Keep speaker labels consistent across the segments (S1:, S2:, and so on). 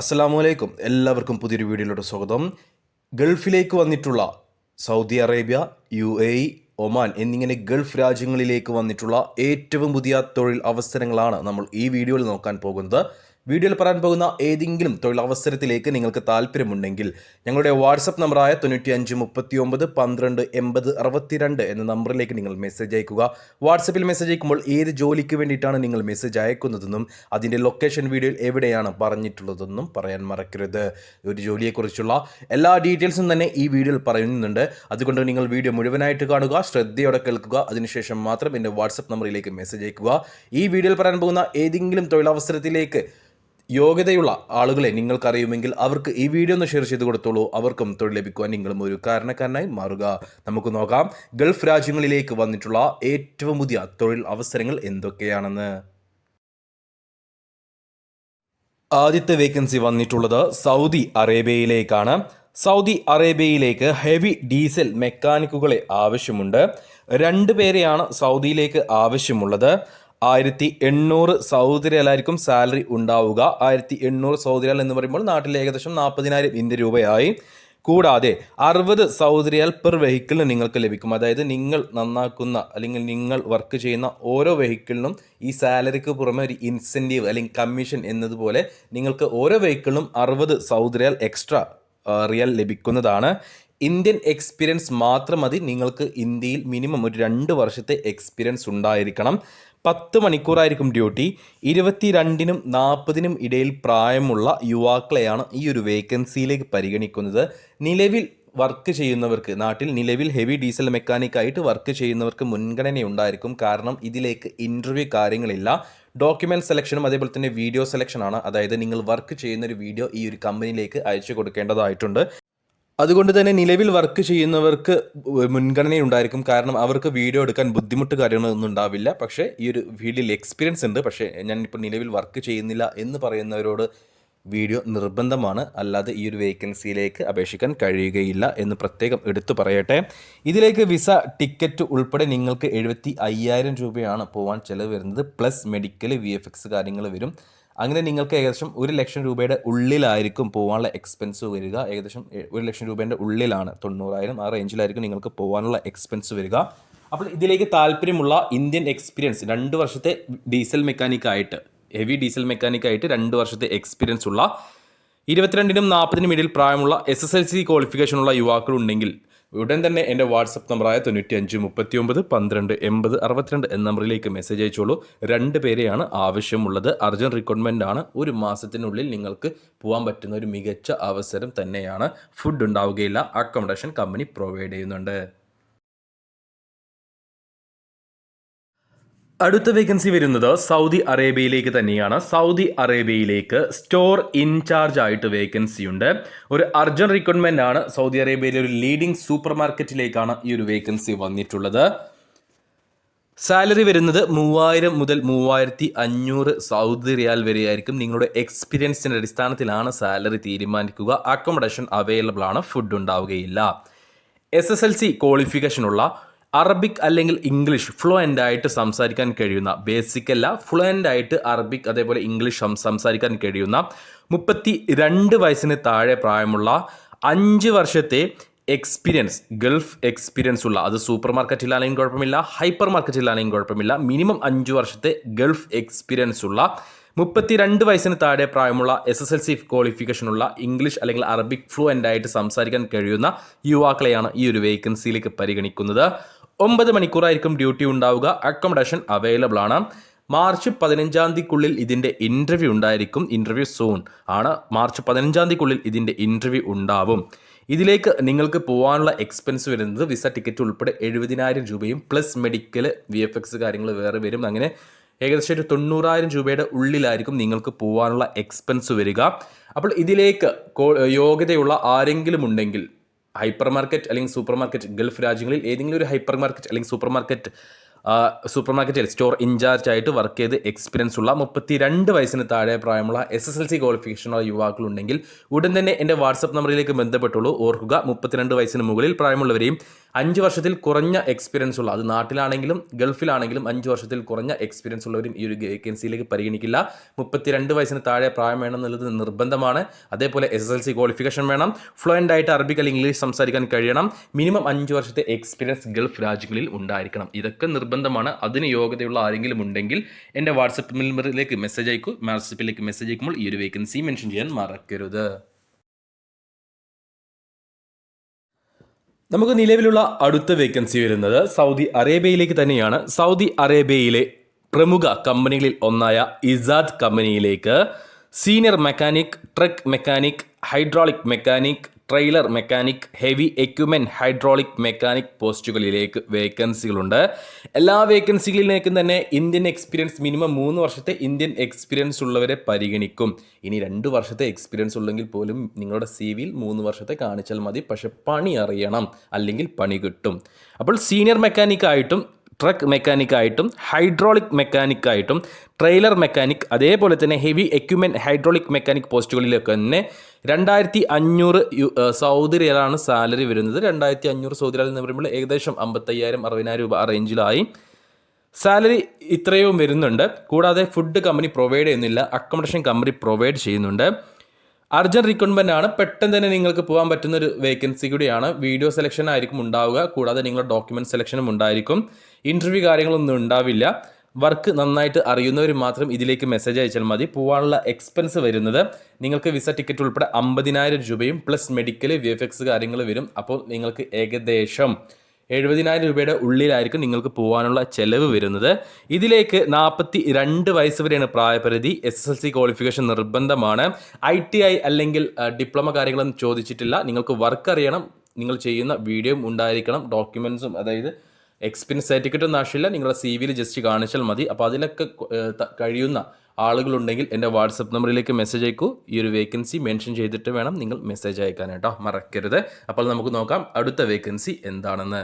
S1: അസ്സലാമു അലൈക്കും. എല്ലാവർക്കും പുതിയൊരു വീഡിയോയിലോട്ട് സ്വാഗതം. ഗൾഫിലേക്ക് വന്നിട്ടുള്ള Saudi Arabia U A Oman എന്നിങ്ങനെ ഗൾഫ് രാജ്യങ്ങളിലേക്ക് വന്നിട്ടുള്ള ഏറ്റവും പുതിയ തൊഴിൽ അവസരങ്ങളാണ് നമ്മൾ ഈ വീഡിയോയിൽ നോക്കാൻ പോകുന്നത്. വീഡിയോയിൽ പറയാൻ പോകുന്ന ഏതെങ്കിലും തൊഴിലവസരത്തിലേക്ക് നിങ്ങൾക്ക് താല്പര്യമുണ്ടെങ്കിൽ ഞങ്ങളുടെ വാട്സപ്പ് നമ്പറായ തൊണ്ണൂറ്റി അഞ്ച് മുപ്പത്തി ഒമ്പത് പന്ത്രണ്ട് എൺപത് അറുപത്തിരണ്ട് എന്ന നമ്പറിലേക്ക് നിങ്ങൾ മെസ്സേജ് അയക്കുക. വാട്സപ്പിൽ മെസ്സേജ് അയക്കുമ്പോൾ ഏത് ജോലിക്ക് വേണ്ടിയിട്ടാണ് നിങ്ങൾ മെസ്സേജ് അയക്കുന്നതെന്നും അതിന്റെ ലൊക്കേഷൻ വീഡിയോയിൽ എവിടെയാണ് പറഞ്ഞിട്ടുള്ളതെന്നും പറയാൻ മറക്കരുത്. ഒരു ജോലിയെക്കുറിച്ചുള്ള എല്ലാ ഡീറ്റെയിൽസും തന്നെ ഈ വീഡിയോയിൽ പറയുന്നുണ്ട്. അതുകൊണ്ട് നിങ്ങൾ വീഡിയോ മുഴുവനായിട്ട് കാണുക ശ്രദ്ധയോടെ കേൾക്കുക. അതിനുശേഷം മാത്രം എന്റെ വാട്സപ്പ് നമ്പറിലേക്ക് മെസ്സേജ് അയക്കുക. ഈ വീഡിയോയിൽ പറയാൻ പോകുന്ന ഏതെങ്കിലും തൊഴിലവസരത്തിലേക്ക് യോഗ്യതയുള്ള ആളുകളെ നിങ്ങൾക്കറിയുമെങ്കിൽ അവർക്ക് ഈ വീഡിയോ ഒന്ന് ഷെയർ ചെയ്ത് കൊടുത്തോളൂ. അവർക്കും തൊഴിൽ ലഭിക്കുവാൻ നിങ്ങളും ഒരു കാരണക്കാരനായി മാറുക. നമുക്ക് നോക്കാം. ഗൾഫ് രാജ്യങ്ങളിലേക്ക് വന്നിട്ടുള്ള ഏറ്റവും പുതിയ തൊഴിൽ അവസരങ്ങൾ എന്തൊക്കെയാണെന്ന്. ആദ്യത്തെ വേക്കൻസി വന്നിട്ടുള്ളത് സൗദി അറേബ്യയിലേക്കാണ്. സൗദി അറേബ്യയിലേക്ക് ഹെവി ഡീസൽ മെക്കാനിക്കുകളെ ആവശ്യമുണ്ട്. രണ്ട് പേരെയാണ് സൗദിയിലേക്ക് ആവശ്യമുള്ളത്. ആയിരത്തി എണ്ണൂറ് സൗദി റിയലായിരിക്കും സാലറി ഉണ്ടാവുക. ആയിരത്തി എണ്ണൂറ് സൗദി റിയാൽ എന്ന് പറയുമ്പോൾ നാട്ടിൽ ഏകദേശം നാൽപ്പതിനായിരം ഇന്ത്യ രൂപയായി. കൂടാതെ അറുപത് സൗദി റിയാൽ പെർ വെഹിക്കിളിന് നിങ്ങൾക്ക് ലഭിക്കും. അതായത് നിങ്ങൾ നന്നാക്കുന്ന അല്ലെങ്കിൽ നിങ്ങൾ വർക്ക് ചെയ്യുന്ന ഓരോ വെഹിക്കിളിനും ഈ സാലറിക്ക് പുറമെ ഒരു ഇൻസെന്റീവ് അല്ലെങ്കിൽ കമ്മീഷൻ എന്നതുപോലെ നിങ്ങൾക്ക് ഓരോ വെഹിക്കിളിനും അറുപത് സൗദി റിയാൽ എക്സ്ട്രാ റിയൽ ലഭിക്കുന്നതാണ്. ഇന്ത്യൻ എക്സ്പീരിയൻസ് മാത്രം മതി. നിങ്ങൾക്ക് ഇന്ത്യയിൽ മിനിമം ഒരു രണ്ട് വർഷത്തെ എക്സ്പീരിയൻസ് ഉണ്ടായിരിക്കണം. പത്ത് മണിക്കൂറായിരിക്കും ഡ്യൂട്ടി. ഇരുപത്തിരണ്ടിനും നാൽപ്പതിനും ഇടയിൽ പ്രായമുള്ള യുവാക്കളെയാണ് ഈ ഒരു വേക്കൻസിയിലേക്ക് പരിഗണിക്കുന്നത്. നിലവിൽ വർക്ക് ചെയ്യുന്നവർക്ക് നാട്ടിൽ നിലവിൽ ഹെവി ഡീസൽ മെക്കാനിക്കായിട്ട് വർക്ക് ചെയ്യുന്നവർക്ക് മുൻഗണന ഉണ്ടായിരിക്കും കാരണം ഇതിലേക്ക് ഇന്റർവ്യൂ കാര്യങ്ങളില്ല. ഡോക്യുമെന്റ് സെലക്ഷനും അതേപോലെ തന്നെ വീഡിയോ സെലക്ഷനാണ് അതായത് നിങ്ങൾ വർക്ക് ചെയ്യുന്ന ഒരു വീഡിയോ ഈ ഒരു കമ്പനിയിലേക്ക് അയച്ചു കൊടുക്കേണ്ടതായിട്ടുണ്ട്. അതുകൊണ്ട് തന്നെ നിലവിൽ വർക്ക് ചെയ്യുന്നവർക്ക് മുൻഗണന ഉണ്ടായിരിക്കും കാരണം അവർക്ക് വീഡിയോ എടുക്കാൻ ബുദ്ധിമുട്ട് കാര്യങ്ങളൊന്നും ഉണ്ടാവില്ല. പക്ഷേ ഈ ഒരു ഫീൽഡിൽ എക്സ്പീരിയൻസ് ഉണ്ട്. പക്ഷേ ഞാൻ ഇപ്പോൾ നിലവിൽ വർക്ക് ചെയ്യുന്നില്ല എന്ന് പറയുന്നവരോട് വീഡിയോ നിർബന്ധമാണ്. അല്ലാതെ ഈ ഒരു വേക്കൻസിയിലേക്ക് അപേക്ഷിക്കാൻ കഴിയുകയില്ല എന്ന് പ്രത്യേകം എടുത്തു പറയട്ടെ. ഇതിലേക്ക് വിസ ടിക്കറ്റ് ഉൾപ്പെടെ നിങ്ങൾക്ക് എഴുപത്തി അയ്യായിരം രൂപയാണ് പോകാൻ ചിലവ് വരുന്നത്. Plus medical V F X കാര്യങ്ങൾ വരും. അങ്ങനെ നിങ്ങൾക്ക് ഏകദേശം ഒരു ലക്ഷം രൂപയുടെ ഉള്ളിലായിരിക്കും പോകാനുള്ള എക്സ്പെൻസ് വരിക. ഏകദേശം ഒരു ലക്ഷം രൂപേന്റെ ഉള്ളിലാണ്. തൊണ്ണൂറായിരം ആ റേഞ്ചിലായിരിക്കും നിങ്ങൾക്ക് പോകാനുള്ള എക്സ്പെൻസ് വരിക. അപ്പോൾ ഇതിലേക്ക് താല്പര്യമുള്ള ഇന്ത്യൻ എക്സ്പീരിയൻസ് രണ്ട് വർഷത്തെ ഡീസൽ മെക്കാനിക്കായിട്ട് ഹെവി ഡീസൽ മെക്കാനിക്കായിട്ട് രണ്ട് വർഷത്തെ എക്സ്പീരിയൻസ് ഉള്ള ഇരുപത്തിരണ്ടിനും നാൽപ്പതിനും ഇടയിൽ പ്രായമുള്ള എസ് എസ് എൽ സി ക്വാളിഫിക്കേഷനുള്ള യുവാക്കളുണ്ടെങ്കിൽ ഉടൻ തന്നെ എന്റെ വാട്സപ്പ് നമ്പറായ തൊണ്ണൂറ്റി അഞ്ച് മുപ്പത്തി ഒമ്പത് പന്ത്രണ്ട് എൺപത് അറുപത്തിരണ്ട് എന്ന നമ്പറിലേക്ക് മെസ്സേജ് അയച്ചോളൂ. രണ്ട് പേരെയാണ് ആവശ്യമുള്ളത്. അർജന്റ് റിക്രൂട്ട്മെന്റ് ആണ്. ഒരു മാസത്തിനുള്ളിൽ നിങ്ങൾക്ക് പോകാൻ പറ്റുന്ന ഒരു മികച്ച അവസരം തന്നെയാണ്. ഫുഡ് ഉണ്ടാവുകയില്ല. അക്കോമഡേഷൻ കമ്പനി പ്രൊവൈഡ് ചെയ്യുന്നുണ്ട്. അടുത്ത വേക്കൻസി വരുന്നത് സൗദി അറേബ്യയിലേക്ക് തന്നെയാണ്. സൗദി അറേബ്യയിലേക്ക് സ്റ്റോർ ഇൻചാർജ് ആയിട്ട് വേക്കൻസി ഉണ്ട്. ഒരു അർജന്റ് റിക്രൂട്ട്മെന്റ് ആണ്. സൗദി അറേബ്യയിലെ ഒരു ലീഡിംഗ് സൂപ്പർ മാർക്കറ്റിലേക്കാണ് ഈ ഒരു വേക്കൻസി വന്നിട്ടുള്ളത്. സാലറി വരുന്നത് മൂവായിരം മുതൽ മൂവായിരത്തി അഞ്ഞൂറ് സൗദി റിയാൽ വരെയായിരിക്കും. നിങ്ങളുടെ എക്സ്പീരിയൻസിന്റെ അടിസ്ഥാനത്തിലാണ് സാലറി തീരുമാനിക്കുക. അക്കോമഡേഷൻ അവൈലബിൾ ആണ്. ഫുഡ് ഉണ്ടാവുകയില്ല. എസ് എസ് എൽ സി ക്വാളിഫിക്കേഷനുള്ള അറബിക് അല്ലെങ്കിൽ ഇംഗ്ലീഷ് ഫ്ലുവന്റ് ആയിട്ട് സംസാരിക്കാൻ കഴിയുന്ന ബേസിക് അല്ല ഫ്ലുവന്റ് ആയിട്ട് അറബിക് അതേപോലെ ഇംഗ്ലീഷ് സംസാരിക്കാൻ കഴിയുന്ന മുപ്പത്തി രണ്ട് വയസ്സിന് താഴെ പ്രായമുള്ള അഞ്ച് വർഷത്തെ എക്സ്പീരിയൻസ് ഗൾഫ് എക്സ്പീരിയൻസ് ഉള്ള അത് സൂപ്പർ മാർക്കറ്റിലാണെങ്കിലും കുഴപ്പമില്ല ഹൈപ്പർ മാർക്കറ്റിലാണെങ്കിലും കുഴപ്പമില്ല മിനിമം അഞ്ച് വർഷത്തെ ഗൾഫ് എക്സ്പീരിയൻസ് ഉള്ള മുപ്പത്തിരണ്ട് വയസ്സിന് താഴെ പ്രായമുള്ള എസ് എസ് എൽ സി ക്വാളിഫിക്കേഷനുള്ള ഇംഗ്ലീഷ് അല്ലെങ്കിൽ അറബിക് ഫ്ലുവന്റ് ആയിട്ട് സംസാരിക്കാൻ കഴിയുന്ന യുവാക്കളെയാണ് ഈ ഒരു വേക്കൻസിയിലേക്ക് പരിഗണിക്കുന്നത്. ഒമ്പത് മണിക്കൂറായിരിക്കും ഡ്യൂട്ടി ഉണ്ടാവുക. അക്കോമഡേഷൻ അവൈലബിൾ ആണ്. മാർച്ച് പതിനഞ്ചാം തീയതിക്കുള്ളിൽ ഇതിന്റെ ഇന്റർവ്യൂ ഉണ്ടായിരിക്കും. ഇന്റർവ്യൂ സൂൺ ആണ്. മാർച്ച് പതിനഞ്ചാം തീയതിക്കുള്ളിൽ ഇതിന്റെ ഇന്റർവ്യൂ ഉണ്ടാവും. ഇതിലേക്ക് നിങ്ങൾക്ക് പോകാനുള്ള എക്സ്പെൻസ് വരുന്നത് വിസ ടിക്കറ്റ് ഉൾപ്പെടെ എഴുപതിനായിരം രൂപയും plus medical V F X കാര്യങ്ങൾ വേറെ വരും. അങ്ങനെ ഏകദേശം ഒരു തൊണ്ണൂറായിരം രൂപയുടെ ഉള്ളിലായിരിക്കും നിങ്ങൾക്ക് പോകാനുള്ള എക്സ്പെൻസ് വരിക. അപ്പോൾ ഇതിലേക്ക് യോഗ്യതയുള്ള ആരെങ്കിലും ഉണ്ടെങ്കിൽ ഹൈപ്പർ മാർക്കറ്റ് അല്ലെങ്കിൽ സൂപ്പർ മാർക്കറ്റ് ഗൾഫ് രാജ്യങ്ങളിൽ ഏതെങ്കിലും ഒരു ഹൈപ്പർ മാർക്കറ്റ് അല്ലെങ്കിൽ സൂപ്പർ മാർക്കറ്റ് സൂപ്പർ മാർക്കറ്റിൽ സ്റ്റോർ ഇൻചാർജ് ആയിട്ട് വർക്ക് ചെയ്ത് എക്സ്പീരിയൻസ് ഉള്ള മുപ്പത്തി രണ്ട് വയസ്സിന് താഴെ പ്രായമുള്ള എസ് എസ് എൽ സി ക്വാളിഫിക്കേഷനുള്ള യുവാക്കളുണ്ടെങ്കിൽ ഉടൻ തന്നെ എന്റെ വാട്സപ്പ് നമ്പറിലേക്ക് ബന്ധപ്പെട്ടുള്ളൂ. ഓർക്കുക മുപ്പത്തിരണ്ട് വയസ്സിന് മുകളിൽ പ്രായമുള്ളവരെയും അഞ്ച് വർഷത്തിൽ കുറഞ്ഞ എക്സ്പീരിയൻസ് ഉള്ള അത് നാട്ടിലാണെങ്കിലും ഗൾഫിലാണെങ്കിലും അഞ്ച് വർഷത്തിൽ കുറഞ്ഞ എക്സ്പീരിയൻസ് ഉള്ളവരും ഈ ഒരു വേക്കൻസിയിലേക്ക് പരിഗണിക്കില്ല. മുപ്പത്തിരണ്ട് വയസ്സിന് താഴെ പ്രായം വേണം എന്നുള്ളത് നിർബന്ധമാണ്. അതേപോലെ S S L C qualification വേണം. ഫ്ലുവന്റ് ആയിട്ട് അറബിക് അല്ലെങ്കിൽ ഇംഗ്ലീഷ് സംസാരിക്കാൻ കഴിയണം. മിനിമം അഞ്ച് വർഷത്തെ എക്സ്പീരിയൻസ് ഗൾഫ് രാജ്യങ്ങളിൽ ഉണ്ടായിരിക്കണം. ഇതൊക്കെ നിർബന്ധമാണ്. അതിന് യോഗ്യതയുള്ള ആരെങ്കിലും ഉണ്ടെങ്കിൽ എന്റെ വാട്സപ്പ് നമ്പറിലേക്ക് മെസ്സേജ് അയക്കൂ. വാട്സപ്പിലേക്ക് മെസ്സേജ് അയക്കുമ്പോൾ ഈ ഒരു വേക്കൻസി മെൻഷൻ ചെയ്യാൻ മറക്കരുത്. നമുക്ക് നിലവിലുള്ള അടുത്ത വേക്കൻസി വരുന്നത് സൗദി അറേബ്യയിലേക്ക് തന്നെയാണ്. സൗദി അറേബ്യയിലെ പ്രമുഖ കമ്പനികളിൽ ഒന്നായ ഇസാദ് കമ്പനിയിലേക്ക് senior mechanic truck mechanic hydraulic mechanic trailer mechanic heavy equipment hydraulic mechanic പോസ്റ്റുകളിലേക്ക് വേക്കൻസികളുണ്ട്. എല്ലാ വേക്കൻസികളിലേക്കും തന്നെ ഇന്ത്യൻ എക്സ്പീരിയൻസ് മിനിമം മൂന്ന് വർഷത്തെ ഇന്ത്യൻ എക്സ്പീരിയൻസ് ഉള്ളവരെ പരിഗണിക്കും. ഇനി രണ്ട് വർഷത്തെ എക്സ്പീരിയൻസ് ഉള്ളെങ്കിൽ പോലും നിങ്ങളുടെ സി വിയിൽ മൂന്ന് വർഷത്തെ കാണിച്ചാൽ മതി. പക്ഷെ പണി അറിയണം അല്ലെങ്കിൽ പണി കിട്ടും. അപ്പോൾ സീനിയർ മെക്കാനിക് ആയിട്ടും ട്രക്ക് മെക്കാനിക് ആയിട്ടും ഹൈഡ്രോളിക് മെക്കാനിക് ആയിട്ടും ട്രെയിലർ മെക്കാനിക് അതേപോലെ തന്നെ ഹെവി എക്യുപ്മെന്റ് ഹൈഡ്രോളിക് മെക്കാനിക് പോസ്റ്റുകളിലൊക്കെ തന്നെ രണ്ടായിരത്തി അഞ്ഞൂറ് സൗദി റിയലാണ് സാലറി വരുന്നത്. രണ്ടായിരത്തി അഞ്ഞൂറ് സൗദി റിയൽ എന്ന് പറയുമ്പോൾ ഏകദേശം അമ്പത്തയ്യായിരം അറുപതിനായിരം രൂപ റേഞ്ചിലായി. സാലറി ഇത്രയും വരുന്നുണ്ട്. കൂടാതെ ഫുഡ് കമ്പനി പ്രൊവൈഡ് ചെയ്യുന്നില്ല. അക്കോമഡേഷൻ കമ്പനി പ്രൊവൈഡ് ചെയ്യുന്നുണ്ട്. അർജൻ റിക്രൂട്ട്മെന്റ് ആണ്. പെട്ടെന്ന് തന്നെ നിങ്ങൾക്ക് പോകാൻ പറ്റുന്ന ഒരു വേക്കൻസി കൂടിയാണ്. വീഡിയോ സെലക്ഷൻ ആയിരിക്കും ഉണ്ടാവുക. കൂടാതെ നിങ്ങളുടെ ഡോക്യുമെന്റ് സെലക്ഷനും ഉണ്ടായിരിക്കും. ഇന്റർവ്യൂ കാര്യങ്ങളൊന്നും ഉണ്ടാവില്ല. വർക്ക് നന്നായിട്ട് അറിയുന്നവർ മാത്രം ഇതിലേക്ക് മെസ്സേജ് അയച്ചാൽ മതി. പോകാനുള്ള എക്സ്പെൻസ് വരുന്നത് നിങ്ങൾക്ക് വിസ ടിക്കറ്റ് ഉൾപ്പെടെ അമ്പതിനായിരം രൂപയും plus medical V F X കാര്യങ്ങൾ വരും. അപ്പോൾ നിങ്ങൾക്ക് ഏകദേശം എഴുപതിനായിരം രൂപയുടെ ഉള്ളിലായിരിക്കും നിങ്ങൾക്ക് പോകാനുള്ള ചെലവ് വരുന്നത്. ഇതിലേക്ക് നാൽപ്പത്തി രണ്ട് വയസ്സ് വരെയാണ് പ്രായപരിധി. S S L C qualification നിർബന്ധമാണ്. ഐ ടി ഐ അല്ലെങ്കിൽ ഡിപ്ലോമ കാര്യങ്ങളൊന്നും ചോദിച്ചിട്ടില്ല. നിങ്ങൾക്ക് വർക്ക് അറിയണം. നിങ്ങൾ ചെയ്യുന്ന വീഡിയോയും ഉണ്ടായിരിക്കണം. ഡോക്യുമെൻസും അതായത് എക്സ്പീരിയൻസ് സർട്ടിഫിക്കറ്റ് ഒന്നും ആവശ്യമില്ല. നിങ്ങളുടെ സി വിയിൽ ജസ്റ്റ് കാണിച്ചാൽ മതി. അപ്പോൾ അതിലൊക്കെ കഴിയുന്ന ആളുകളുണ്ടെങ്കിൽ എന്റെ വാട്സപ്പ് നമ്പറിലേക്ക് മെസ്സേജ് അയക്കൂ. ഈ ഒരു വേക്കൻസി മെൻഷൻ ചെയ്തിട്ട് വേണം നിങ്ങൾ മെസ്സേജ് അയക്കാൻ കേട്ടോ. മറക്കരുത്. അപ്പോൾ നമുക്ക് നോക്കാം അടുത്ത വേക്കൻസി എന്താണെന്ന്.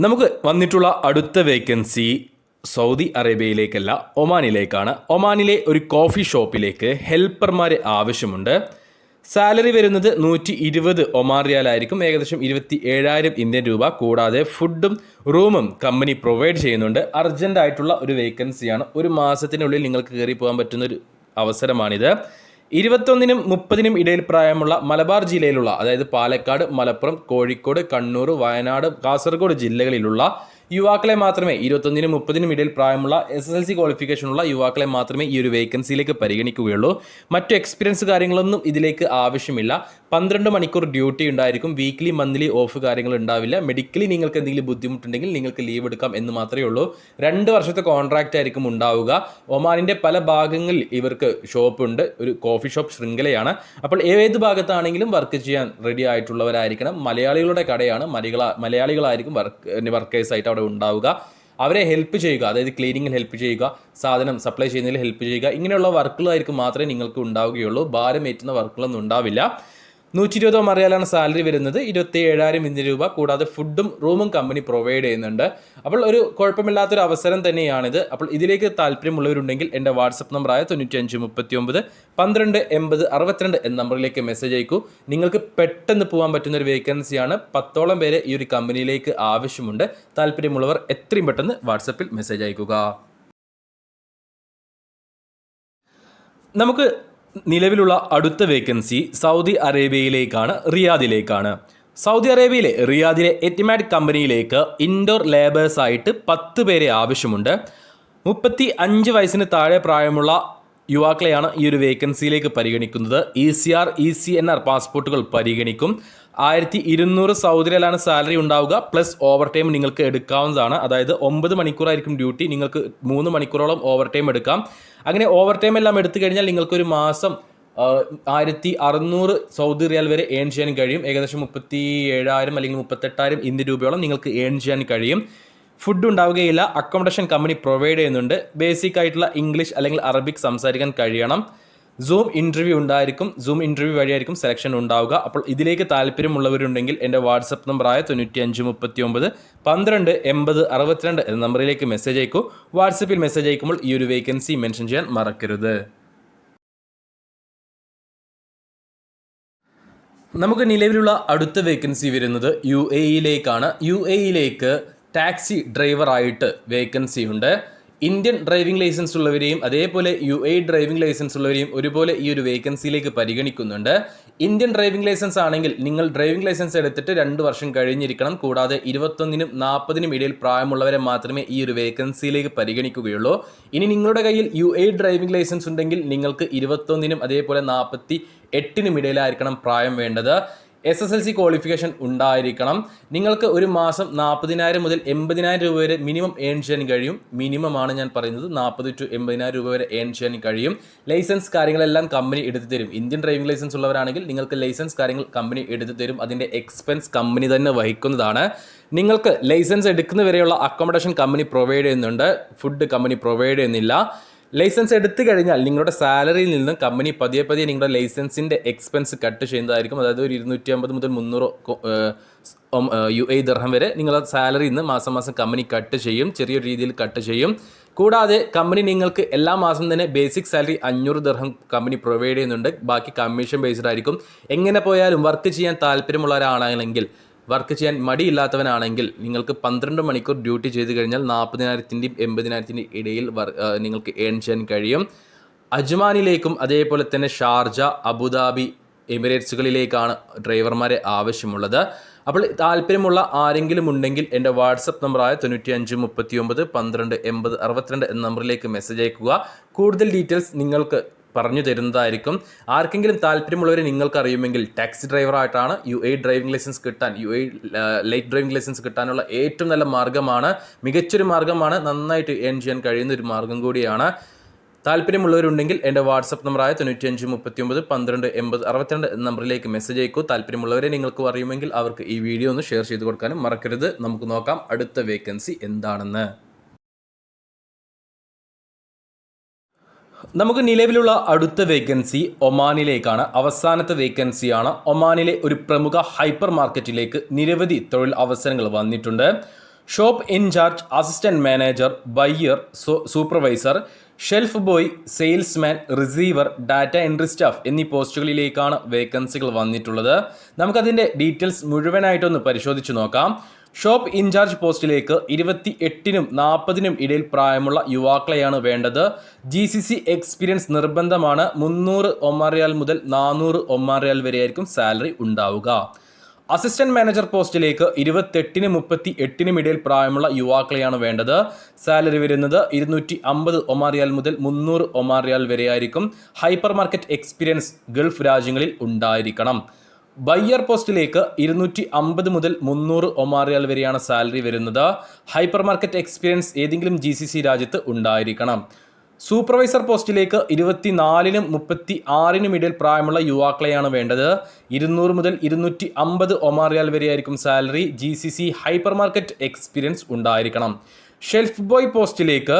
S1: നമുക്ക് വന്നിട്ടുള്ള അടുത്ത വേക്കൻസി സൗദി അറേബ്യയിലേക്കല്ല ഒമാനിലേക്കാണ്. ഒമാനിലെ ഒരു കോഫി ഷോപ്പിലേക്ക് ഹെൽപ്പർമാരെ ആവശ്യമുണ്ട്. സാലറി വരുന്നത് നൂറ്റി ഇരുപത് ഒമാറിയാലായിരിക്കും. ഏകദേശം ഇരുപത്തി ഏഴായിരം ഇന്ത്യൻ രൂപ കൂടാതെ ഫുഡും റൂമും കമ്പനി പ്രൊവൈഡ് ചെയ്യുന്നുണ്ട്. അർജന്റ് ആയിട്ടുള്ള ഒരു വേക്കൻസിയാണ്. ഒരു മാസത്തിനുള്ളിൽ നിങ്ങൾക്ക് കയറി പോകാൻ പറ്റുന്ന ഒരു അവസരമാണിത്. ഇരുപത്തൊന്നിനും മുപ്പതിനും ഇടയിൽ പ്രായമുള്ള മലബാർ ജില്ലയിലുള്ള അതായത് പാലക്കാട് മലപ്പുറം കോഴിക്കോട് കണ്ണൂർ വയനാട് കാസർഗോഡ് ജില്ലകളിലുള്ള യുവാക്കളെ മാത്രമേ ഇരുപത്തൊന്നിനും മുപ്പതിനും ഇടയിൽ പ്രായമുള്ള എസ് എസ് എൽ സി ക്വാളിഫിക്കേഷനുള്ള യുവാക്കളെ മാത്രമേ ഈ ഒരു വേക്കൻസിയിലേക്ക് പരിഗണിക്കുകയുള്ളൂ. മറ്റു എക്സ്പീരിയൻസ് കാര്യങ്ങളൊന്നും ഇതിലേക്ക് ആവശ്യമില്ല. പന്ത്രണ്ട് മണിക്കൂർ ഡ്യൂട്ടി ഉണ്ടായിരിക്കും. വീക്ക്ലി മന്ത്ലി ഓഫ് കാര്യങ്ങൾ ഉണ്ടാവില്ല. മെഡിക്കലി നിങ്ങൾക്ക് എന്തെങ്കിലും ബുദ്ധിമുട്ടുണ്ടെങ്കിൽ നിങ്ങൾക്ക് ലീവ് എടുക്കാം എന്ന് മാത്രമേ ഉള്ളൂ. രണ്ട് വർഷത്തെ കോൺട്രാക്റ്റ് ആയിരിക്കും ഉണ്ടാവുക. ഒമാനിന്റെ പല ഭാഗങ്ങളിൽ ഇവർക്ക് ഷോപ്പ് ഉണ്ട്. ഒരു കോഫി ഷോപ്പ് ശൃംഖലയാണ്. അപ്പോൾ ഏത് ഭാഗത്താണെങ്കിലും വർക്ക് ചെയ്യാൻ റെഡി ആയിട്ടുള്ളവരായിരിക്കണം. മലയാളികളുടെ കടയാണ്. മലയാള മലയാളികളായിരിക്കും വർക്ക് വർക്കേഴ്സ് ആയിട്ട് അവിടെ ഉണ്ടാവുക. അവരെ ഹെൽപ്പ് ചെയ്യുക. അതായത് ക്ലീനിങ്ങിൽ ഹെൽപ്പ് ചെയ്യുക. സാധനം സപ്ലൈ ചെയ്യുന്നതിൽ ഹെൽപ്പ് ചെയ്യുക. ഇങ്ങനെയുള്ള വർക്കുകളായിരിക്കും മാത്രമേ നിങ്ങൾക്ക് ഉണ്ടാവുകയുള്ളൂ. ഭാരമേറ്റുന്ന വർക്കുകളൊന്നും ഉണ്ടാവില്ല. നൂറ്റി ഇരുപതോ മറിയാലാണ് സാലറി വരുന്നത്. ഇരുപത്തി ഏഴായിരം ഇന്ത്യൻ രൂപ. കൂടാതെ ഫുഡും റൂമും കമ്പനി പ്രൊവൈഡ് ചെയ്യുന്നുണ്ട്. അപ്പോൾ ഒരു കുഴപ്പമില്ലാത്തൊരു അവസരം തന്നെയാണിത്. അപ്പോൾ ഇതിലേക്ക് താല്പര്യമുള്ളവരുണ്ടെങ്കിൽ എന്റെ വാട്സപ്പ് നമ്പറായ തൊണ്ണൂറ്റി അഞ്ച് മുപ്പത്തി ഒമ്പത് പന്ത്രണ്ട് എൺപത് അറുപത്തിരണ്ട് എന്ന നമ്പറിലേക്ക് മെസ്സേജ് അയക്കൂ. നിങ്ങൾക്ക് പെട്ടെന്ന് പോകാൻ പറ്റുന്ന ഒരു വേക്കൻസിയാണ്. പത്തോളം പേരെ ഈ ഒരു കമ്പനിയിലേക്ക് ആവശ്യമുണ്ട്. താല്പര്യമുള്ളവർ എത്രയും പെട്ടെന്ന് വാട്സപ്പിൽ മെസ്സേജ് അയക്കുക. നമുക്ക് നിലവിലുള്ള അടുത്ത വേക്കൻസി സൗദി അറേബ്യയിലേക്കാണ് റിയാദിലേക്കാണ്. സൗദി അറേബ്യയിലെ റിയാദിലെ എറ്റിമാഡ് കമ്പനിയിലേക്ക് ഇൻഡോർ ലേബേഴ്സായിട്ട് പത്ത് പേരെ ആവശ്യമുണ്ട്. മുപ്പത്തി അഞ്ച് വയസ്സിന് താഴെ പ്രായമുള്ള യുവാക്കളെയാണ് ഈ ഒരു വേക്കൻസിയിലേക്ക് പരിഗണിക്കുന്നത്. E C R E C N R പാസ്പോർട്ടുകൾ പരിഗണിക്കും. ആയിരത്തി ഇരുന്നൂറ് സൗദിയിലാണ് സാലറി ഉണ്ടാവുക. പ്ലസ് ഓവർ ടൈം നിങ്ങൾക്ക് എടുക്കാവുന്നതാണ്. അതായത് ഒമ്പത് മണിക്കൂറായിരിക്കും ഡ്യൂട്ടി. നിങ്ങൾക്ക് മൂന്ന് മണിക്കൂറോളം ഓവർ ടൈം എടുക്കാം. അങ്ങനെ ഓവർ ടൈം എല്ലാം എടുത്തു കഴിഞ്ഞാൽ നിങ്ങൾക്കൊരു മാസം ആയിരത്തി അറുന്നൂറ് സൗദി റിയാൽ വരെ ഏൺ ചെയ്യാൻ കഴിയും. ഏകദേശം മുപ്പത്തി ഏഴായിരം അല്ലെങ്കിൽ മുപ്പത്തെട്ടായിരം ഇന്ത്യൻ രൂപയോളം നിങ്ങൾക്ക് ഏൺ ചെയ്യാൻ കഴിയും. ഫുഡ് ഉണ്ടാവുകയില്ല അക്കോമഡേഷൻ കമ്പനി പ്രൊവൈഡ് ചെയ്യുന്നുണ്ട്. ബേസിക് ആയിട്ടുള്ള ഇംഗ്ലീഷ് അല്ലെങ്കിൽ അറബിക് സംസാരിക്കാൻ കഴിയണം. സൂം ഇന്റർവ്യൂ ഉണ്ടായിരിക്കും. സൂം ഇന്റർവ്യൂ വഴിയായിരിക്കും സെലക്ഷൻ ഉണ്ടാവുക. അപ്പോൾ ഇതിലേക്ക് താല്പര്യമുള്ളവരുണ്ടെങ്കിൽ എന്റെ വാട്സപ്പ് നമ്പറായ തൊണ്ണൂറ്റി അഞ്ച് മുപ്പത്തി ഒമ്പത് പന്ത്രണ്ട് എൺപത് അറുപത്തിരണ്ട് എന്ന നമ്പറിലേക്ക് മെസ്സേജ് അയക്കൂ. വാട്സപ്പിൽ മെസ്സേജ് അയക്കുമ്പോൾ ഈ ഒരു വേക്കൻസി മെൻഷൻ ചെയ്യാൻ മറക്കരുത്. നമുക്ക് നിലവിലുള്ള അടുത്ത വേക്കൻസി വരുന്നത് യു എയിലേക്കാണ് യു എ ഇയിലേക്ക് ടാക്സി ഡ്രൈവറായിട്ട് വേക്കൻസി ഉണ്ട്. ഇന്ത്യൻ ഡ്രൈവിംഗ് ലൈസൻസ് ഉള്ളവരെയും അതേപോലെ യു എ ഡ്രൈവിംഗ് ലൈസൻസ് ഉള്ളവരെയും ഒരുപോലെ ഈ ഒരു വേക്കൻസിയിലേക്ക് പരിഗണിക്കുന്നുണ്ട്. ഇന്ത്യൻ ഡ്രൈവിംഗ് ലൈസൻസ് ആണെങ്കിൽ നിങ്ങൾ ഡ്രൈവിംഗ് ലൈസൻസ് എടുത്തിട്ട് രണ്ട് വർഷം കഴിഞ്ഞിരിക്കണം. കൂടാതെ ഇരുപത്തൊന്നിനും നാൽപ്പതിനും ഇടയിൽ പ്രായമുള്ളവരെ മാത്രമേ ഈ ഒരു വേക്കൻസിയിലേക്ക് പരിഗണിക്കുകയുള്ളൂ. ഇനി നിങ്ങളുടെ കയ്യിൽ യു എ ഡ്രൈവിംഗ് ലൈസൻസ് ഉണ്ടെങ്കിൽ നിങ്ങൾക്ക് ഇരുപത്തൊന്നിനും അതേപോലെ നാൽപ്പത്തി എട്ടിനും ഇടയിലായിരിക്കണം പ്രായം വേണ്ടത്. S S L C qualification ഉണ്ടായിരിക്കണം. നിങ്ങൾക്ക് ഒരു മാസം നാൽപ്പതിനായിരം മുതൽ എൺപതിനായിരം രൂപ വരെ മിനിമം ഏൺ ചെയ്യാൻ കഴിയും. മിനിമം ആണ് ഞാൻ പറയുന്നത്. നാൽപ്പത് ടു എൺപതിനായിരം രൂപ വരെ ഏൺ ചെയ്യാൻ കഴിയും. ലൈസൻസ് കാര്യങ്ങളെല്ലാം കമ്പനി എടുത്തു തരും. ഇന്ത്യൻ ഡ്രൈവിംഗ് ലൈസൻസ് ഉള്ളവരാണെങ്കിൽ നിങ്ങൾക്ക് ലൈസൻസ് കാര്യങ്ങൾ കമ്പനി എടുത്തു തരും. അതിന്റെ എക്സ്പെൻസ് കമ്പനി തന്നെ വഹിക്കുന്നതാണ്. നിങ്ങൾക്ക് ലൈസൻസ് എടുക്കുന്നവരെയുള്ള അക്കോമഡേഷൻ കമ്പനി പ്രൊവൈഡ് ചെയ്യുന്നുണ്ട്. ഫുഡ് കമ്പനി പ്രൊവൈഡ് ചെയ്യുന്നില്ല. ലൈസൻസ് എടുത്തു കഴിഞ്ഞാൽ നിങ്ങളുടെ സാലറിയിൽ നിന്നും കമ്പനി പതിയെ പതിയെ നിങ്ങളുടെ ലൈസൻസിന്റെ എക്സ്പെൻസ് കട്ട് ചെയ്യുന്നതായിരിക്കും. അതായത് ഒരു ഇരുന്നൂറ്റി അമ്പത് മുതൽ മുന്നൂറ് യു എ ദർഹം വരെ നിങ്ങളുടെ സാലറിയിൽ നിന്ന് മാസം മാസം കമ്പനി കട്ട് ചെയ്യും. ചെറിയൊരു രീതിയിൽ കട്ട് ചെയ്യും. കൂടാതെ കമ്പനി നിങ്ങൾക്ക് എല്ലാ മാസം തന്നെ ബേസിക് സാലറി അഞ്ഞൂറ് ദർഹം കമ്പനി പ്രൊവൈഡ് ചെയ്യുന്നുണ്ട്. ബാക്കി കമ്മീഷൻ ബേസ്ഡ് ആയിരിക്കും. എങ്ങനെ പോയാലും വർക്ക് ചെയ്യാൻ താല്പര്യമുള്ള ഒരാളാണെങ്കിൽ വർക്ക് ചെയ്യാൻ മടിയില്ലാത്തവനാണെങ്കിൽ നിങ്ങൾക്ക് പന്ത്രണ്ട് മണിക്കൂർ ഡ്യൂട്ടി ചെയ്ത് കഴിഞ്ഞാൽ നാൽപ്പതിനായിരത്തിന്റെയും എൺപതിനായിരത്തിന്റെയും ഇടയിൽ നിങ്ങൾക്ക് ഏൺ ചെയ്യാൻ കഴിയും. അജ്മാനിലേക്കും അതേപോലെ തന്നെ ഷാർജ അബുദാബി എമിറേറ്റ്സുകളിലേക്കാണ് ഡ്രൈവർമാരെ ആവശ്യമുള്ളത്. അപ്പോൾ താല്പര്യമുള്ള ആരെങ്കിലും ഉണ്ടെങ്കിൽ എന്റെ വാട്സപ്പ് നമ്പറായ തൊണ്ണൂറ്റി അഞ്ച് മുപ്പത്തി ഒമ്പത് പന്ത്രണ്ട് എൺപത് അറുപത്തിരണ്ട് എന്ന നമ്പറിലേക്ക് മെസ്സേജ് അയക്കുക. കൂടുതൽ ഡീറ്റെയിൽസ് നിങ്ങൾക്ക് പറഞ്ഞു തരുന്നതായിരിക്കും. ആർക്കെങ്കിലും താല്പര്യമുള്ളവർ നിങ്ങൾക്ക് അറിയുമെങ്കിൽ ടാക്സി ഡ്രൈവറായിട്ടാണ് യു എ ഡ്രൈവിംഗ് ലൈസൻസ് കിട്ടാൻ U A light driving licence കിട്ടാനുള്ള ഏറ്റവും നല്ല മാർഗമാണ്. മികച്ചൊരു മാർഗമാണ്. നന്നായിട്ട് ഏൺ ചെയ്യാൻ കഴിയുന്ന ഒരു മാർഗം കൂടിയാണ്. താല്പര്യമുള്ളവരുണ്ടെങ്കിൽ എന്റെ വാട്സപ്പ് നമ്പറായ തൊണ്ണൂറ്റിയഞ്ച് മുപ്പത്തി ഒമ്പത് പന്ത്രണ്ട് എൺപത് അറുപത്തിരണ്ട് നമ്പറിലേക്ക് മെസ്സേജ് അയക്കൂ. താല്പര്യമുള്ളവരെ നിങ്ങൾക്ക് അറിയുമെങ്കിൽ അവർക്ക് ഈ വീഡിയോ ഒന്ന് ഷെയർ ചെയ്ത് കൊടുക്കാനും മറക്കരുത്. നമുക്ക് നോക്കാം അടുത്ത വേക്കൻസി എന്താണെന്ന്. നമുക്ക് നിലവിലുള്ള അടുത്ത വേക്കൻസി ഒമാനിലേക്കാണ്. അവസാനത്തെ വേക്കൻസിയാണ് ഒമാനിലെ ഒരു പ്രമുഖ ഹൈപ്പർ മാർക്കറ്റിലേക്ക് നിരവധി തൊഴിൽ അവസരങ്ങൾ വന്നിട്ടുണ്ട്. Shop incharge assistant manager buyer supervisor shelf boy salesman receiver data entry staff എന്നീ പോസ്റ്റുകളിലേക്കാണ് വേക്കൻസികൾ വന്നിട്ടുള്ളത്. നമുക്കതിന്റെ ഡീറ്റെയിൽസ് മുഴുവനായിട്ടൊന്ന് പരിശോധിച്ച് നോക്കാം. ഷോപ്പ് ഇൻചാർജ് പോസ്റ്റിലേക്ക് ഇരുപത്തി എട്ടിനും നാൽപ്പതിനും ഇടയിൽ പ്രായമുള്ള യുവാക്കളെയാണ് വേണ്ടത്. ജി സി സി എക്സ്പീരിയൻസ് നിർബന്ധമാണ്. മുന്നൂറ് ഒമാറിയാൽ മുതൽ നാനൂറ് ഒമാറിയാൽ വരെയായിരിക്കും സാലറി ഉണ്ടാവുക. അസിസ്റ്റന്റ് മാനേജർ പോസ്റ്റിലേക്ക് ഇരുപത്തെട്ടിന് മുപ്പത്തി എട്ടിനും ഇടയിൽ പ്രായമുള്ള യുവാക്കളെയാണ് വേണ്ടത്. സാലറി വരുന്നത് ഇരുന്നൂറ്റി അമ്പത് ഒമാറിയാൽ മുതൽ മുന്നൂറ് ഒമാറിയാൽ വരെയായിരിക്കും. ഹൈപ്പർ മാർക്കറ്റ് എക്സ്പീരിയൻസ് ഗൾഫ് രാജ്യങ്ങളിൽ ഉണ്ടായിരിക്കണം. ബയ്യർ പോസ്റ്റിലേക്ക് ഇരുന്നൂറ്റി അമ്പത് മുതൽ മുന്നൂറ് ഒമാറിയാൽ വരെയാണ് സാലറി വരുന്നത്. ഹൈപ്പർ മാർക്കറ്റ് എക്സ്പീരിയൻസ് ഏതെങ്കിലും ജി സി സി രാജ്യത്ത് ഉണ്ടായിരിക്കണം. സൂപ്പർവൈസർ പോസ്റ്റിലേക്ക് ഇരുപത്തിനാലിനും മുപ്പത്തി ആറിനും ഇടയിൽ പ്രായമുള്ള യുവാക്കളെയാണ് വേണ്ടത്. ഇരുന്നൂറ് മുതൽ ഇരുന്നൂറ്റി അമ്പത് ഒമാറിയാൽ വരെയായിരിക്കും salary. G C C hypermarket experience ഉണ്ടായിരിക്കണം. ഷെൽഫ് ബോയ് പോസ്റ്റിലേക്ക്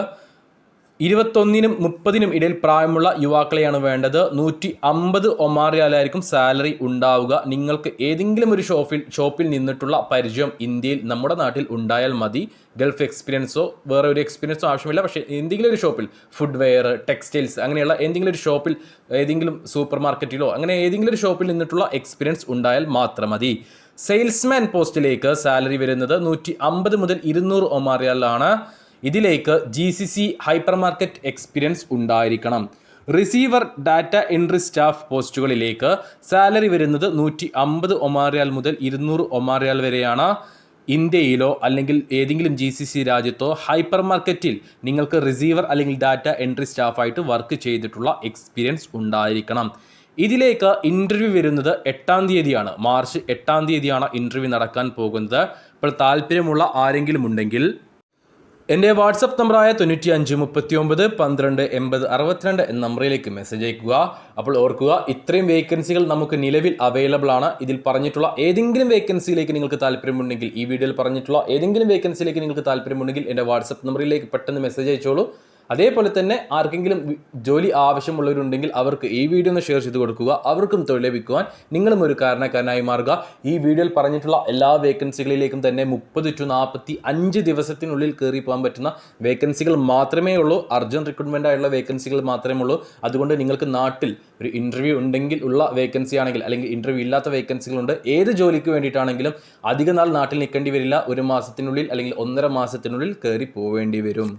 S1: ഇരുപത്തൊന്നിനും മുപ്പതിനും ഇടയിൽ പ്രായമുള്ള യുവാക്കളെയാണ് വേണ്ടത്. നൂറ്റി അമ്പത് ഒമാറിയാലായിരിക്കും സാലറി ഉണ്ടാവുക. നിങ്ങൾക്ക് ഏതെങ്കിലും ഒരു ഷോപ്പിൽ ഷോപ്പിൽ നിന്നിട്ടുള്ള പരിചയം ഇന്ത്യയിൽ നമ്മുടെ നാട്ടിൽ ഉണ്ടായാൽ മതി. ഗൾഫ് എക്സ്പീരിയൻസോ വേറെ ഒരു എക്സ്പീരിയൻസോ ആവശ്യമില്ല. പക്ഷേ എന്തെങ്കിലും ഒരു ഷോപ്പിൽ ഫുഡ് വെയർ ടെക്സ്റ്റൈൽസ് അങ്ങനെയുള്ള എന്തെങ്കിലും ഒരു ഷോപ്പിൽ ഏതെങ്കിലും സൂപ്പർ മാർക്കറ്റിലോ അങ്ങനെ ഏതെങ്കിലും ഒരു ഷോപ്പിൽ നിന്നിട്ടുള്ള എക്സ്പീരിയൻസ് ഉണ്ടായാൽ മാത്രം മതി. സെയിൽസ്മാൻ പോസ്റ്റിലേക്ക് സാലറി വരുന്നത് നൂറ്റി അമ്പത് മുതൽ ഇരുന്നൂറ് ഒമാറിയാലാണ്. ഇതിലേക്ക് G C C hypermarket experience ഉണ്ടായിരിക്കണം. റിസീവർ ഡാറ്റ എൻട്രി സ്റ്റാഫ് പോസ്റ്റുകളിലേക്ക് സാലറി വരുന്നത് നൂറ്റി അമ്പത് ഒമാറിയാൽ മുതൽ ഇരുന്നൂറ് ഒമാറിയാൽ വരെയാണ്. ഇന്ത്യയിലോ അല്ലെങ്കിൽ ഏതെങ്കിലും ജി സി സി രാജ്യത്തോ ഹൈപ്പർ മാർക്കറ്റിൽ നിങ്ങൾക്ക് റിസീവർ അല്ലെങ്കിൽ ഡാറ്റ എൻട്രി സ്റ്റാഫായിട്ട് വർക്ക് ചെയ്തിട്ടുള്ള എക്സ്പീരിയൻസ് ഉണ്ടായിരിക്കണം. ഇതിലേക്ക് ഇന്റർവ്യൂ വരുന്നത് എട്ടാം തീയതിയാണ്. മാർച്ച് എട്ടാം തീയതിയാണ് ഇന്റർവ്യൂ നടക്കാൻ പോകുന്നത്. ഇപ്പോൾ താല്പര്യമുള്ള ആരെങ്കിലും ഉണ്ടെങ്കിൽ എന്റെ വാട്സപ്പ് നമ്പറായ തൊണ്ണൂറ്റി അഞ്ച് മുപ്പത്തി ഒമ്പത് പന്ത്രണ്ട് എൺപത് അറുപത്തിരണ്ട് എന്ന നമ്പറിലേക്ക് മെസ്സേജ് അയക്കുക. അപ്പോൾ ഓർക്കുക ഇത്രയും വേക്കൻസികൾ നമുക്ക് നിലവിൽ അവൈലബിൾ ആണ്. ഇതിൽ പറഞ്ഞിട്ടുള്ള ഏതെങ്കിലും വേക്കൻസിയിലേക്ക് നിങ്ങൾക്ക് താല്പര്യമുണ്ടെങ്കിൽ ഈ വീഡിയോയിൽ പറഞ്ഞിട്ടുള്ള ഏതെങ്കിലും വേക്കൻസിയിലേക്ക് നിങ്ങൾക്ക് താല്പര്യമുണ്ടെങ്കിൽ എന്റെ വാട്സപ്പ് നമ്പറിലേക്ക് പെട്ടെന്ന് മെസ്സേജ് അയച്ചോളൂ. അതേപോലെ തന്നെ ആർക്കെങ്കിലും ജോലി ആവശ്യമുള്ളവരുണ്ടെങ്കിൽ അവർക്ക് ഈ വീഡിയോ ഒന്ന് ഷെയർ ചെയ്ത് കൊടുക്കുക. അവർക്കും തൊഴിൽ ലഭിക്കുവാൻ നിങ്ങളും ഒരു കാരണക്കാരനായി മാറുക. ഈ വീഡിയോയിൽ പറഞ്ഞിട്ടുള്ള എല്ലാ വേക്കൻസികളിലേക്കും തന്നെ മുപ്പത് ടു നാൽപ്പത്തി അഞ്ച് ദിവസത്തിനുള്ളിൽ കയറി പോകാൻ പറ്റുന്ന വേക്കൻസികൾ മാത്രമേ ഉള്ളൂ. അർജന്റ് റിക്രൂട്ട്മെന്റ് ആയുള്ള വേക്കൻസികൾ മാത്രമേ ഉള്ളൂ. അതുകൊണ്ട് നിങ്ങൾക്ക് നാട്ടിൽ ഒരു ഇന്റർവ്യൂ ഉണ്ടെങ്കിൽ ഉള്ള വേക്കൻസി ആണെങ്കിൽ അല്ലെങ്കിൽ ഇന്റർവ്യൂ ഇല്ലാത്ത വേക്കൻസികളുണ്ട് ഏത് ജോലിക്ക് വേണ്ടിയിട്ടാണെങ്കിലും അധിക നാൾ നാട്ടിൽ നിൽക്കേണ്ടി വരില്ല. ഒരു മാസത്തിനുള്ളിൽ അല്ലെങ്കിൽ ഒന്നര മാസത്തിനുള്ളിൽ കയറി പോവേണ്ടി വരും.